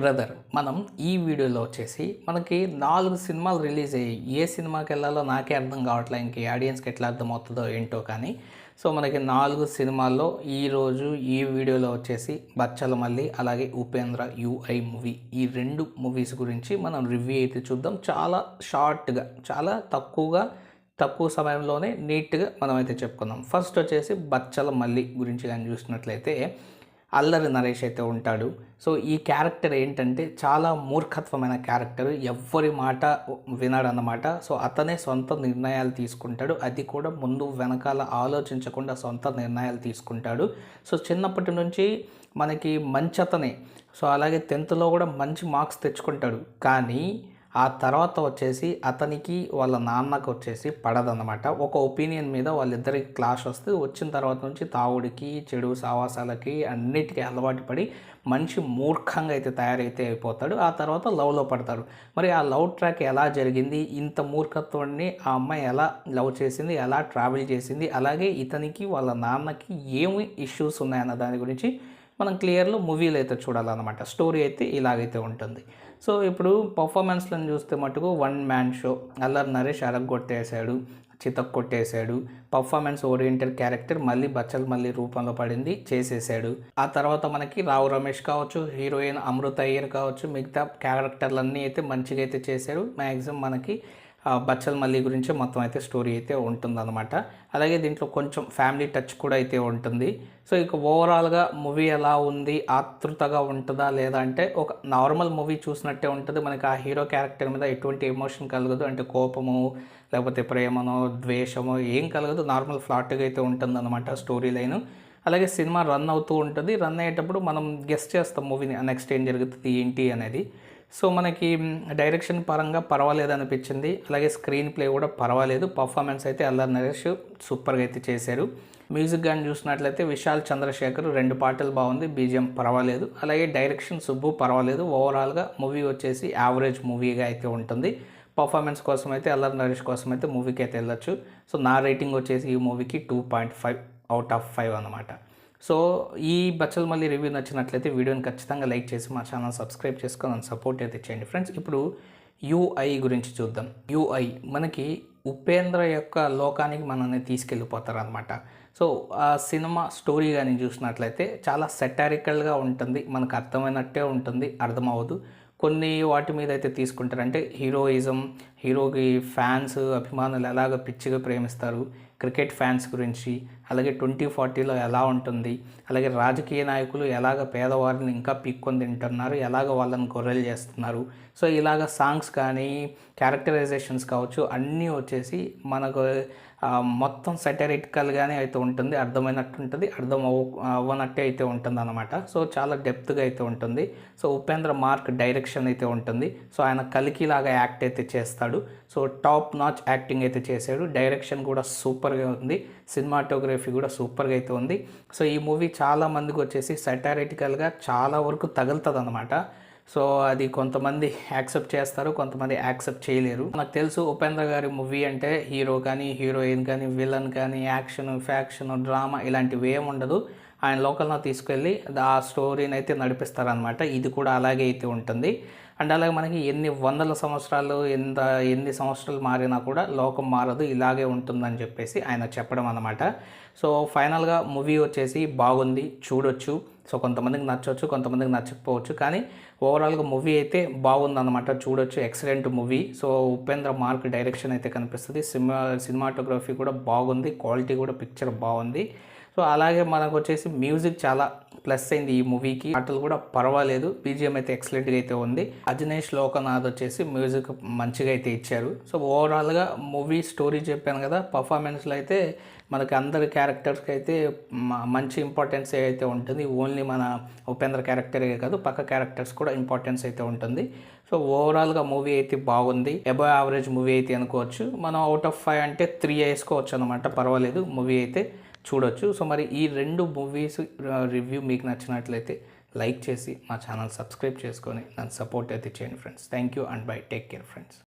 Brother మనం ఈ వీడియోలో వచ్చేసి మనకి నాలుగు సినిమాలు రిలీజ్ అయ్యాయి ఏ సినిమాకి వెళ్ళాలో నాకే అర్థం కావట్లే ఇంక ఆడియన్స్కి ఎట్లా అర్థం అవుతుందో ఏంటో కానీ. సో మనకి నాలుగు సినిమాల్లో ఈరోజు ఈ వీడియోలో వచ్చేసి బచ్చల మల్లి అలాగే ఉపేంద్ర యుఐ మూవీ. ఈ రెండు మూవీస్ గురించి మనం రివ్యూ అయితే చూద్దాం. చాలా షార్ట్గా చాలా తక్కువగా తక్కువ సమయంలోనే నీట్గా మనం అయితే చెప్పుకుందాం. ఫస్ట్ వచ్చేసి బచ్చల మల్లి గురించి కానీ చూసినట్లయితే అల్లరి నరేష్ అయితే ఉంటాడు. సో ఈ క్యారెక్టర్ ఏంటంటే చాలా మూర్ఖత్వమైన క్యారెక్టర్. ఎవ్వరి మాట వినాడన్నమాట. సో అతనే సొంత నిర్ణయాలు తీసుకుంటాడు. అది కూడా ముందు వెనకాల ఆలోచించకుండా సొంత నిర్ణయాలు తీసుకుంటాడు. సో చిన్నప్పటి నుంచి మనకి మంచి అతనే. సో అలాగే టెన్త్లో కూడా మంచి మార్క్స్ తెచ్చుకుంటాడు. కానీ ఆ తర్వాత వచ్చేసి అతనికి వాళ్ళ నాన్నకు వచ్చేసి పడదన్నమాట. ఒక ఒపీనియన్ మీద వాళ్ళిద్దరికి క్లాష్ వస్తే వచ్చిన తర్వాత నుంచి తావుడికి చెడు సావాసాలకి అన్నిటికీ అలవాటు పడి మనిషి మూర్ఖంగా అయితే తయారైతే అయిపోతాడు. ఆ తర్వాత లవ్లో పడతాడు. మరి ఆ లవ్ ట్రాక్ ఎలా జరిగింది? ఇంత మూర్ఖత్వాన్ని ఆ అమ్మాయి ఎలా లవ్ చేసింది? ఎలా ట్రావెల్ చేసింది? అలాగే ఇతనికి వాళ్ళ నాన్నకి ఏమి ఇష్యూస్ ఉన్నాయన్న దాని గురించి మనం క్లియర్లో మూవీలు అయితే చూడాలన్నమాట. స్టోరీ అయితే ఇలాగైతే ఉంటుంది. సో ఇప్పుడు పర్ఫార్మెన్స్లను చూస్తే మటుకు one man show. Allari Naresh అరగొట్టేశాడు చితక్ కొట్టేశాడు పర్ఫార్మెన్స్ ఓరియంటెడ్ క్యారెక్టర్ మళ్ళీ బచ్చల్ మళ్ళీ రూపంలో పడింది చేసేసాడు ఆ తర్వాత మనకి రావు రమేష్ కావచ్చు హీరోయిన్ అమృత అయ్యర్ కావచ్చు మిగతా క్యారెక్టర్లన్నీ అయితే మంచిగా అయితే చేశాడు. మ్యాక్సిమం మనకి బచ్చల్ మల్లి గురించి మొత్తం అయితే స్టోరీ అయితే ఉంటుందన్నమాట. అలాగే దీంట్లో కొంచెం ఫ్యామిలీ టచ్ కూడా అయితే ఉంటుంది. సో ఇక ఓవరాల్గా మూవీ ఎలా ఉంది ఆతృతగా ఉంటుందా లేదా అంటే ఒక నార్మల్ మూవీ చూసినట్టే ఉంటుంది. మనకి ఆ హీరో క్యారెక్టర్ మీద ఎటువంటి ఎమోషన్ కలగదు. అంటే కోపము లేకపోతే ప్రేమనో ద్వేషమో ఏం కలగదు. నార్మల్ ఫ్లాట్గా అయితే ఉంటుందన్నమాట స్టోరీ లైన్. అలాగే సినిమా రన్ అవుతూ ఉంటుంది. రన్ అయ్యేటప్పుడు మనం గెస్ట్ చేస్తాం మూవీని నెక్స్ట్ ఏం జరుగుతుంది ఏంటి అనేది. సో మనకి డైరెక్షన్ పరంగా పర్వాలేదు అనిపించింది. అలాగే స్క్రీన్ ప్లే కూడా పర్వాలేదు. పర్ఫార్మెన్స్ అయితే అల్లర్ నరేష్ సూపర్గా అయితే చేశారు. మ్యూజిక్ కానీ చూసినట్లయితే విశాల్ చంద్రశేఖర్ రెండు పాటలు బాగుంది బీజిఎం పర్వాలేదు. అలాగే డైరెక్షన్ సుబ్బు పర్వాలేదు. ఓవరాల్గా మూవీ వచ్చేసి యావరేజ్ మూవీగా అయితే ఉంటుంది. పర్ఫార్మెన్స్ కోసం అయితే అల్లర్ నరేష్ కోసం అయితే మూవీకి అయితే వెళ్ళొచ్చు. సో నా రేటింగ్ వచ్చేసి ఈ మూవీకి two point five out of five అనమాట సో ఈ బచ్చల్ మళ్ళీ రివ్యూ నచ్చినట్లయితే వీడియోని ఖచ్చితంగా లైక్ చేసి మా ఛానల్ సబ్స్క్రైబ్ చేసుకొని సపోర్ట్ అయితే చేయండి. ఫ్రెండ్స్ ఇప్పుడు యూఐ గురించి చూద్దాం. యూఐ మనకి ఉపేంద్ర యొక్క లోకానికి మనల్ని తీసుకెళ్ళిపోతారనమాట సో ఆ సినిమా స్టోరీ కానీ చూసినట్లయితే చాలా సెటారికల్గా ఉంటుంది. మనకు అర్థమైనట్టే ఉంటుంది. అర్థమవ్వదు. కొన్ని వాటి మీద అయితే తీసుకుంటారంటే హీరోయిజం హీరోకి ఫ్యాన్స్ అభిమానులు ఎలాగ పిచ్చిగా ప్రేమిస్తారు? క్రికెట్ ఫ్యాన్స్ గురించి అలాగే ట్వంటీ ఫార్టీలో ఎలా ఉంటుంది? అలాగే రాజకీయ నాయకులు ఎలాగ పేదవారిని ఇంకా పీక్కొని తింటున్నారు? ఎలాగ వాళ్ళని గొర్రెలు చేస్తున్నారు? సో ఇలాగ సాంగ్స్ కానీ క్యారెక్టరైజేషన్స్ కావచ్చు అన్నీ వచ్చేసి మనకు మొత్తం సెటరిటికల్గానే అయితే ఉంటుంది. అర్థమైనట్టు ఉంటుంది. అర్థం అవ్వ అవ్వనట్టే అయితే ఉంటుంది అనమాట సో చాలా డెప్త్గా అయితే ఉంటుంది. సో ఉపేంద్ర మార్క్ డైరెక్షన్ అయితే ఉంటుంది. సో ఆయన కలికిలాగా యాక్ట్ అయితే చేస్తాడు. సో టాప్ నాచ్ యాక్టింగ్ అయితే చేశాడు. డైరెక్షన్ కూడా సూపర్గా ఉంది. సినిమాటోగ్రఫీ కూడా సూపర్గా అయితే ఉంది. సో ఈ మూవీ చాలా మందికి వచ్చేసి సెటారిటికల్గా చాలా వరకు తగులుతుంది అనమాట సో అది కొంతమంది యాక్సెప్ట్ చేస్తారు కొంతమంది యాక్సెప్ట్ చేయలేరు. నాకు తెలుసు ఉపేంద్ర గారి మూవీ అంటే హీరో కానీ హీరోయిన్ కానీ విలన్ కానీ యాక్షన్ ఫ్యాక్షన్ డ్రామా ఇలాంటివి ఏమి ఉండదు. ఆయన లోకల్లో తీసుకెళ్ళి ఆ స్టోరీని అయితే నడిపిస్తారనమాట ఇది కూడా అలాగే అయితే ఉంటుంది. అండ్ అలాగే మనకి ఎన్ని వందల సంవత్సరాలు ఎంత ఎన్ని సంవత్సరాలు మారినా కూడా లోకం మారదు. ఇలాగే ఉంటుందని చెప్పేసి ఆయన చెప్పడం అనమాట సో ఫైనల్గా మూవీ వచ్చేసి బాగుంది. చూడొచ్చు. సో కొంతమందికి నచ్చవచ్చు కొంతమందికి నచ్చకపోవచ్చు. కానీ ఓవరాల్గా మూవీ అయితే బాగుందన్నమాట. చూడొచ్చు. Excellent movie. So Upendra mark direction అయితే కనిపిస్తుంది. సినిమా సినిమాటోగ్రఫీ కూడా బాగుంది. క్వాలిటీ కూడా పిక్చర్ బాగుంది. సో అలాగే మనకు వచ్చేసి మ్యూజిక్ చాలా ప్లస్ అయింది ఈ మూవీకి. పాటలు కూడా పర్వాలేదు. బీజిఎం అయితే ఎక్సలెంట్గా అయితే ఉంది. అజనేష్ లోకనాథ్ వచ్చేసి మ్యూజిక్ మంచిగా అయితే ఇచ్చారు. సో ఓవరాల్గా మూవీ స్టోరీ చెప్పాను కదా పర్ఫార్మెన్స్లో అయితే మనకి అందరి క్యారెక్టర్స్కి అయితే మంచి ఇంపార్టెన్స్ అయితే ఉంటుంది. ఓన్లీ మన ఉపేంద్ర క్యారెక్టరే కాదు పక్క క్యారెక్టర్స్ కూడా ఇంపార్టెన్స్ అయితే ఉంటుంది. సో ఓవరాల్గా మూవీ అయితే బాగుంది. అబో యావరేజ్ మూవీ అయితే అనుకోవచ్చు. మనం అవుట్ ఆఫ్ ఫైవ్ అంటే త్రీ వేసుకోవచ్చు అనమాట పర్వాలేదు మూవీ అయితే. చూడొచ్చు. సో మరి ఈ రెండు మూవీస్ రివ్యూ మీకు నచ్చినట్లయితే లైక్ చేసి మా ఛానల్ సబ్స్క్రైబ్ చేసుకొని నన్ను సపోర్ట్ అయితే చేయండి friends. Thank you and bye. Take care friends.